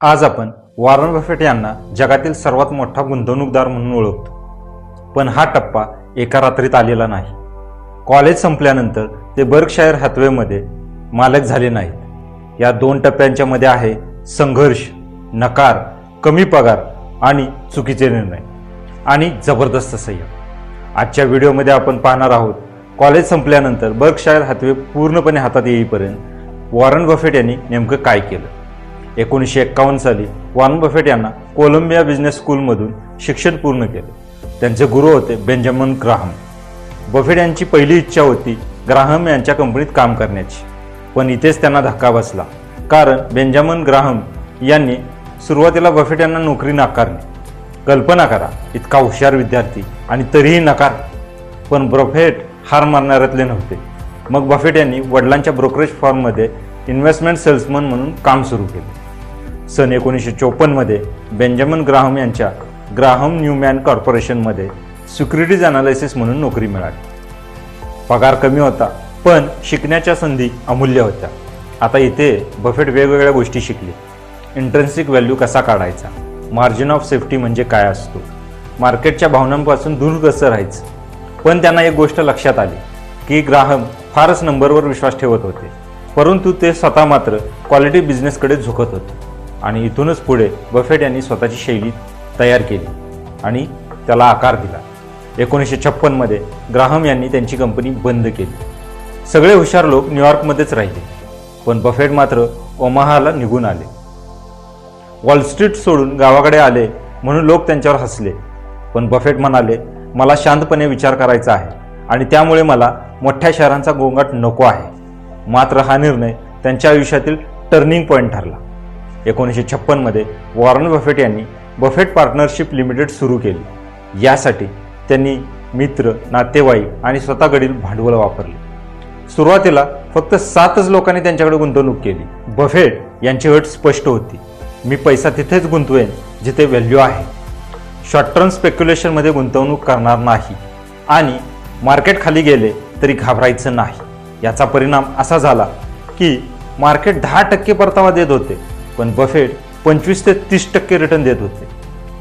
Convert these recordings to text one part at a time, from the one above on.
आज आपण Warren Buffett यांना जगातील सर्वात मोठा गुंतवणूकदार म्हणून ओळखतो. पण हा टप्पा एका रात्रीत आलेला नाही. कॉलेज संपल्यानंतर ते बर्कशायर हॅथवेमध्ये मालक झाले नाहीत. या दोन टप्प्यांच्या मध्ये आहे संघर्ष नकार कमी पगार आणि चुकीचे निर्णय. आणि जबरदस्त संयम. आजच्या व्हिडिओमध्ये आपण पाहणार आहोत कॉलेज संपल्यानंतर बर्कशायर हॅथवे पूर्णपणे हातात येईपर्यंत वॉरन बफेट यांनी नेमकं काय केलं? एकोणीसशे एक्कावन्न साली वॉरन बफेट यांना कोलंबिया बिझनेस स्कूलमधून शिक्षण पूर्ण केले. त्यांचे गुरु होते बेंजामिन ग्राहम. बफेट यांची पहिली इच्छा होती ग्राहम यांच्या कंपनीत काम करण्याची. पण इथेच त्यांना धक्का बसला. कारण बेंजामिन ग्राहम यांनी सुरुवातीला बफेट यांना नोकरी नाकारली. कल्पना करा इतका हुशार विद्यार्थी आणि तरीही नकार. पण बफेट हार मारणाऱ्यातले नव्हते. मग बफेट यांनी वडिलांच्या ब्रोकरेज फॉर्ममध्ये इन्व्हेस्टमेंट सेल्समन म्हणून काम सुरू केले. सन एकोणीसशे चोपन्नमध्ये बेंजामिन ग्राहम यांच्या ग्राहम न्यूमॅन कॉर्पोरेशनमध्ये सिक्युरिटीज अनालिसिस म्हणून नोकरी मिळाली. पगार कमी होता पण शिकण्याच्या संधी अमूल्य होत्या. आता इथे बफेट वेगवेगळ्या गोष्टी शिकले. इंट्रेन्सिक व्हॅल्यू कसा काढायचा? मार्जिन ऑफ सेफ्टी म्हणजे काय असतो? मार्केटच्या भावनांपासून दूर कसं राहायचं? पण त्यांना एक गोष्ट लक्षात आली की ग्राहम फारच नंबरवर विश्वास ठेवत होते. परंतु ते स्वतः मात्र क्वालिटी बिझनेसकडे झुकत होते. आणि इथूनच पुढे बफेट यांनी स्वतःची शैली तयार केली आणि त्याला आकार दिला. एकोणीसशे छप्पनमध्ये ग्राहम यांनी त्यांची कंपनी बंद केली. सगळे हुशार लोक न्यूयॉर्कमध्येच राहिले पण बफेट मात्र ओमाहाला निघून आले. वॉल स्ट्रीट सोडून गावाकडे आले म्हणून लोक त्यांच्यावर हसले पण बफेट म्हणाले मला शांतपणे विचार करायचा आहे आणि त्यामुळे मला मोठ्या शहरांचा गोंगाट नको आहे. मात्र हा निर्णय त्यांच्या आयुष्यातील टर्निंग पॉईंट ठरला. एकोणीसशे छप्पनमध्ये वॉरन बफेट यांनी बफेट पार्टनरशिप लिमिटेड सुरू केली. यासाठी त्यांनी मित्र नातेवाईक आणि स्वतःकडील भांडवल वापरले. सुरुवातीला फक्त सातच लोकांनी त्यांच्याकडे गुंतवणूक केली. बफेट यांची अट स्पष्ट होती. मी पैसा तिथेच गुंतवेन जिथे व्हॅल्यू आहे. शॉर्ट टर्म स्पेक्युलेशनमध्ये गुंतवणूक करणार नाही. आणि मार्केट खाली गेले तरी घाबरायचं नाही. याचा परिणाम असा झाला की मार्केट दहा टक्के परतावा देत होते. पण बफेट पंचवीस ते तीस टक्के रिटर्न देत होते.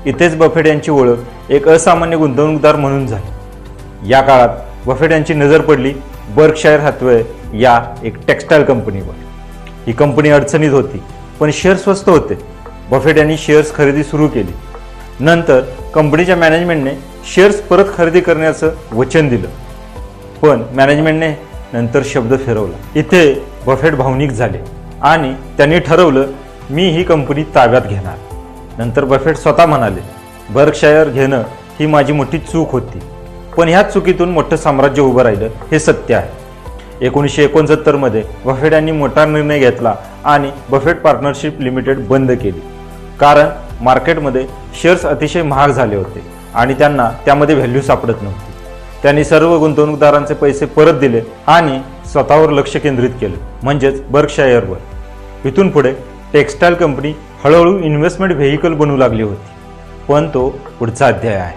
इथेच बफेट यांची ओळख एक असामान्य गुंतवणूकदार म्हणून झाली. या काळात बफेट यांची नजर पडली बर्कशायर हातवे या एक टेक्स्टाईल कंपनीवर ही कंपनी अडचणीत होती पण शेअर स्वस्त होते. बफेट यांनी शेअर्स खरेदी सुरू केली. नंतर कंपनीच्या मॅनेजमेंटने शेअर्स परत खरेदी करण्याचं वचन दिलं. पण मॅनेजमेंटने नंतर शब्द फिरवला. इथे बफेट भावनिक झाले आणि त्यांनी ठरवलं मी ही कंपनी ताब्यात घेणार. नंतर बफेट स्वतः म्हणाले बर्कशायर घेणं ही माझी मोठी चूक होती. पण ह्याच चुकीतून मोठं साम्राज्य उभं राहिलं हे सत्य आहे. एकोणीसशे एकोणसत्तरमध्ये बफेट यांनी मोठा निर्णय घेतला आणि बफेट पार्टनरशिप लिमिटेड बंद केली. कारण मार्केटमध्ये शेअर्स अतिशय महाग झाले होते आणि त्यांना त्यामध्ये व्हॅल्यू सापडत नव्हती. त्यांनी सर्व गुंतवणूकदारांचे पैसे परत दिले आणि स्वतःवर लक्ष केंद्रित केलं म्हणजेच बर्कशायरवर. इथून पुढे टेक्स्टाईल कंपनी हळूहळू इन्व्हेस्टमेंट व्हेकल बनू लागली होती. पण तो पुढचा अध्याय आहे.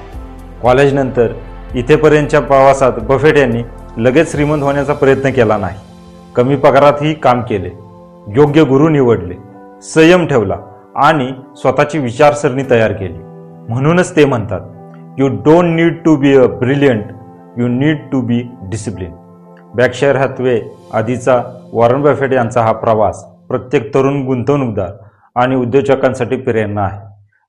कॉलेजनंतर इथेपर्यंतच्या प्रवासात बफेट यांनी लगेच श्रीमंत होण्याचा प्रयत्न केला नाही. कमी पगारातही काम केले. योग्य गुरु निवडले. संयम ठेवला आणि स्वतःची विचारसरणी तयार केली. म्हणूनच ते म्हणतात you don't need to be a brilliant you need to be discipline Berkshire Hathaway आधीचा वॉरन बफेट यांचा हा प्रवास प्रत्येक तरुण गुंतवणूकदार आणि उद्योजकांसाठी प्रेरणा आहे.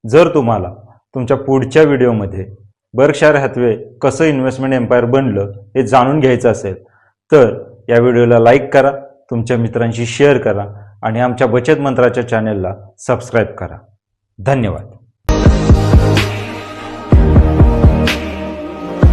जर तुम्हाला तुमच्या पुढच्या व्हिडिओमध्ये बर्कशायर हॅथवे कसं इन्व्हेस्टमेंट एम्पायर बनलं हे जाणून घ्यायचं असेल तर या व्हिडिओला लाईक करा तुमच्या मित्रांशी शेअर करा आणि आमच्या बचत मंत्राच्या चॅनेलला सबस्क्राईब करा. धन्यवाद.